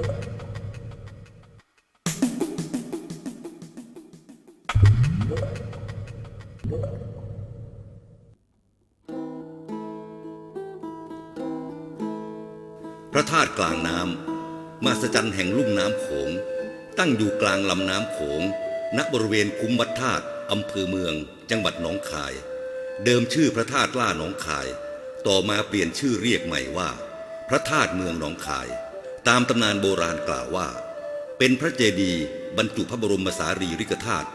พระธาตุกลางน้ำมาสจันแห่งลุ่มน้ำโขง ตั้งอยู่กลางลำน้ำโขง ณบริเวณคุ้มวัดธาตุอำเภอเมือง จังหวัดหนองคาย เดิมชื่อพระธาตุล่าหนองคาย ต่อมาเปลี่ยนชื่อเรียกใหม่ว่า พระธาตุเมืองหนองคาย ตามตำนานโบราณกล่าวว่า เป็นพระเจดีย์บรรจุพระบรมสารีริกธาตุ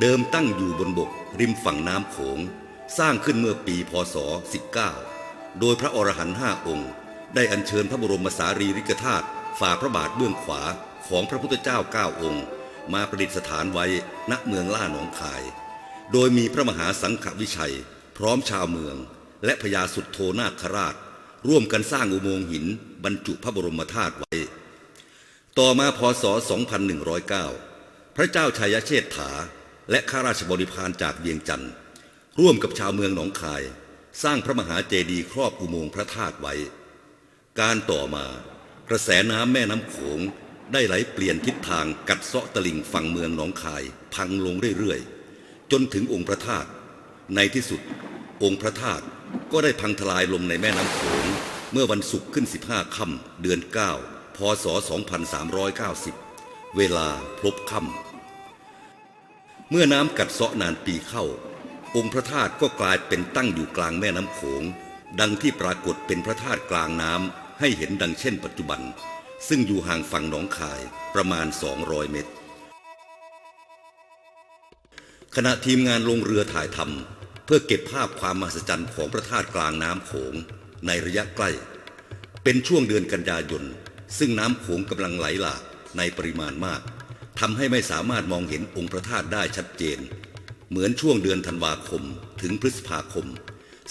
เดิมตั้งอยู่บนบกริมฝั่งน้ำโขง สร้างขึ้นเมื่อปีพศ 19 โดยพระอรหันต์ห้าองค์ ได้อัญเชิญพระบรมสารีริกธาตุฝ่าพระบาทเบื้องขวาของพระพุทธเจ้าเก้าองค์ มาประดิษฐานไว้ณเมืองล่าหนองคาย โดยมีพระมหาสังฆวิชัย พร้อมชาวเมือง และพญาสุดโทนาคราช ร่วมกันสร้างอุโมงค์หิน บรรจุพระบรมธาตุไว้ ต่อมาพศ 2109 พระเจ้าชัยเชษฐา และข้าราชบริพารจากเวียงจันทร์ร่วมกับชาวเมืองหนองคาย สร้างพระมหาเจดีย์ครอบอุโมงค์พระธาตุไว้ การต่อมากระแสน้ำแม่น้ำโขงได้ไหลเปลี่ยนทิศทางกัดเซาะตลิ่งฝั่งเมืองหนองคาย พังลงเรื่อยๆ จนถึงองค์พระธาตุในที่สุดองค์พระธาตุ ก็ได้พังทลายลงในแม่น้ำโขงเมื่อวันศุกร์ขึ้น 15 ค่ำเดือน 9 พศ 2390 เวลาพลบค่ำเมื่อน้ำกัดเซาะนานปีเข้า องค์พระธาตุก็กลายเป็นตั้งอยู่กลางแม่น้ำโขง ดังที่ปรากฏเป็นพระธาตุกลางน้ำให้เห็นดังเช่นปัจจุบัน ซึ่งอยู่ห่างฝั่งหนองคายประมาณ 200 เมตร ขณะทีมงานลงเรือถ่ายทำ เพื่อเก็บภาพความมหัศจรรย์ของพระธาตุกลางน้ำโขงในระยะใกล้ เป็นช่วงเดือนกันยายน ซึ่งน้ำโขงกำลังไหลหลากในปริมาณมากทำให้ไม่สามารถมองเห็นองค์พระธาตุได้ชัดเจน เหมือนช่วงเดือนธันวาคมถึงพฤษภาคม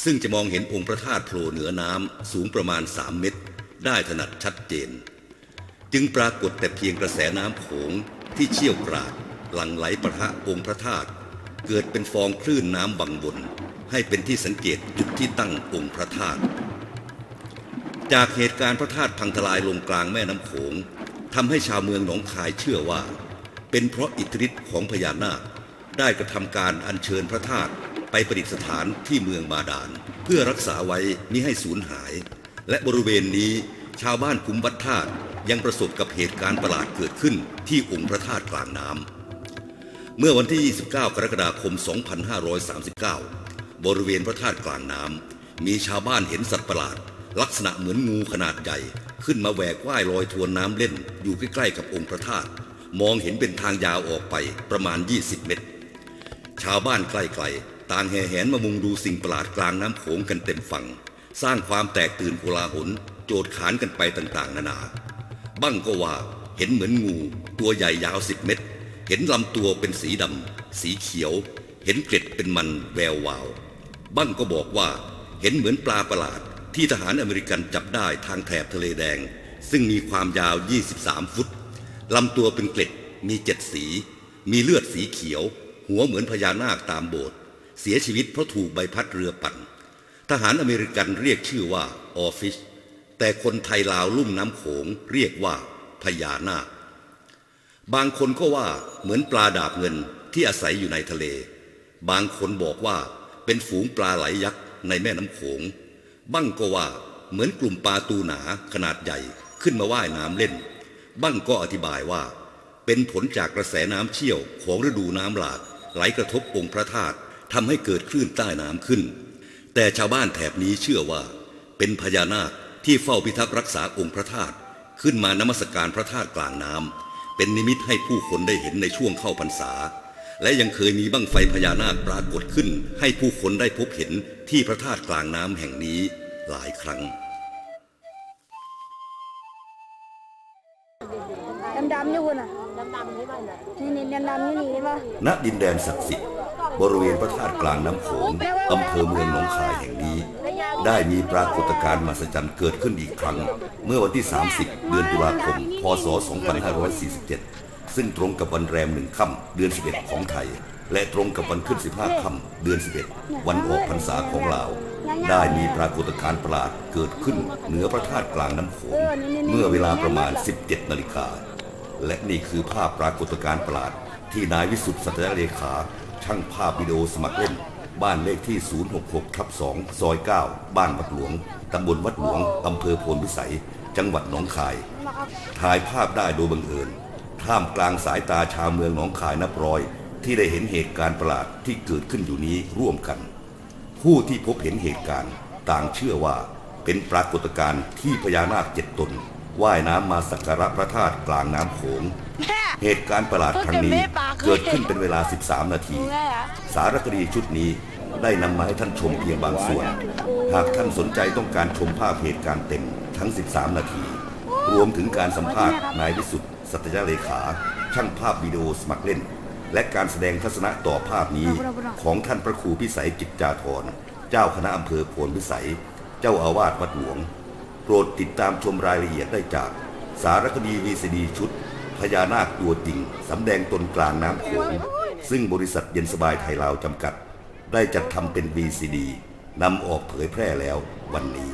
ซึ่งจะมองเห็นองค์พระธาตุโผล่เหนือน้ำสูงประมาณ 3 เมตร ได้ถนัดชัดเจน จึงปรากฏแต่เพียงกระแสน้ำโขงที่เชี่ยวกราดหลั่งไหลประทะองค์พระธาตุ เกิดเป็นฟองคลื่นน้ำบังบน ให้เป็นที่สังเกตจุดที่ตั้งองค์พระธาตุจากเหตุการณ์พระธาตุพังทลายลงกลางแม่น้ำโขงทำให้ชาวเมืองหนองคายเชื่อว่า เป็นเพราะอิทธิฤทธิ์ของพญานาค ได้กระทำการอัญเชิญพระธาตุไปประดิษฐานที่เมืองบาดาล เพื่อรักษาไว้มิให้สูญหาย และบริเวณนี้ชาวบ้านคุ้มวัดธาตุยังประสบกับเหตุการณ์ประหลาดเกิดขึ้นที่องค์พระธาตุกลางน้ำ เมื่อวันที่ 29 กรกฎาคม 2539 บริเวณพระธาตุกลางน้ำ มีชาวบ้านเห็นสัตว์ประหลาด ลักษณะเหมือนงูขนาดใหญ่ ขึ้นมาแหวกว่ายลอยทวนน้ำเล่น อยู่ใกล้ๆกับองค์พระธาตุ มองเห็นเป็นทางยาวออกไปประมาณ 20 เมตร ชาวบ้านใกล้ๆ ต่างแห่แหนมามุงดูสิ่งประหลาดกลางน้ำโขงกันเต็มฝั่ง สร้างความแตกตื่นโกลาหล โจดขานกันไปต่างๆ นานา บ้างก็ว่าเห็นเหมือนงูตัวใหญ่ยาวสิบเมตร เห็นลำตัวเป็นสีดำ สีเขียว เห็นเกล็ดเป็นมันแวววาว บ้างก็บอกว่าเห็นเหมือนปลาประหลาด ที่ทหารอเมริกันจับได้ทางแถบทะเลแดง ซึ่งมีความยาว 23 ฟุตลำตัวเป็นเกล็ดมีเจ็ดสี มีเลือดสีเขียว หัวเหมือนพญานาคตามโบสถ์เสียชีวิตเพราะถูกใบพัดเรือปั่น ทหารอเมริกันเรียกชื่อว่าออฟฟิศแต่คนไทยลาวลุ่มน้ำโขงเรียกว่าพญานาค บางคนก็ว่าเหมือนปลาดาบเงินที่อาศัยอยู่ในทะเล บางคนบอกว่าเป็นฝูงปลาไหลยักษ์ในแม่น้ำโขง บ้างก็ว่าเหมือนกลุ่มปลาตูหนาขนาดใหญ่ขึ้นมาว่ายน้ำเล่น บ้างก็อธิบายว่า เป็นผลจากกระแสน้ำเชี่ยวของฤดูน้ำหลากไหลกระทบองค์พระธาตุทำให้เกิดคลื่นใต้น้ำขึ้น แต่ชาวบ้านแถบนี้เชื่อว่า เป็นพญานาคที่เฝ้าพิทักษ์รักษาองค์พระธาตุขึ้นมานมัสการพระธาตุกลางน้ำ เป็นนิมิตให้ผู้คนได้เห็นในช่วงเข้าพรรษา และยังเคยมีบั้งไฟพญานาคปรากฏขึ้น ให้ผู้คนได้พบเห็นที่พระธาตุกลางน้ำแห่งนี้หลายครั้งดำๆอยู่น่ะดำๆนี่ป่ะนี่นี่ดำๆนี่นี่ป่ะณดินแดนศักดิ์สิทธิ์บริเวณพระธาตุกลางน้ำโขงอำเภอเมืองหนองคายแห่งนี้ ได้มีปรากฏการณ์มหัศจรรย์เกิดขึ้นอีกครั้ง เมื่อวันที่ 30 เดือนตุลาคม พศ 2547 ซึ่งตรงกับวันแรมหนึ่งค่ำเดือน 11 ของไทย และตรงกับวันขึ้น 15 ค่ำเดือน 11 วันออกพรรษาของลาว ได้มีปรากฏการณ์ประหลาดเกิดขึ้นเหนือพระธาตุกลางน้ำโขงเออนี่ๆๆเมื่อเวลาประมาณ 17 นาฬิกา และนี่คือภาพปรากฏการณ์ประหลาดที่นายวิสุทธิ์สัตยเลขา ช่างภาพวิดีโอสมัครเล่น บ้านเลขที่ 066ทับ2ซอย 9 บ้านวัดหลวง ตำบลวัดหลวง อำเภอโพนพิสัย จังหวัดหนองคาย ถ่ายภาพได้โดยบังเอิญ ท่ามกลางสายตาชาวเมืองหนองคายนับร้อย ที่ได้เห็นเหตุการณ์ประหลาดที่เกิดขึ้นอยู่นี้ร่วมกัน ผู้ที่พบเห็นเหตุการณ์ ต่างเชื่อว่าเป็นปรากฏการณ์ที่พญานาคเจ็ดตน ว่ายน้ำมาสักการะพระธาตุกลางน้ำโขง เหตุการณ์ประหลาดครั้งนี้เกิดขึ้นเป็นเวลา 13 นาที สารคดีชุดนี้ได้นำมาให้ท่านชมเพียงบางส่วน หากท่านสนใจต้องการชมภาพเหตุการณ์เต็มทั้ง 13 นาที รวมถึงการสัมภาษณ์นายวิสุทธิ์สัตยเลขา ช่างภาพวิดีโอสมัครเล่น และการแสดงทัศนะต่อภาพนี้ ของท่านพระครูพิสัยจิตจาธรเจ้าคณะอำเภอโพนพิสัย เจ้าอาวาสวัดหลวงโป รดติดตามชมรายละเอียดได้จาก สารคดีวีซีดีชุด พญานาคตัวจริงสำแดงตนกลางน้ำโขงซึ่งบริษัทเย็นสบายไทยลาวจำกัด ได้จัดทำเป็น VCD นำออกเผยแพร่แล้ววันนี้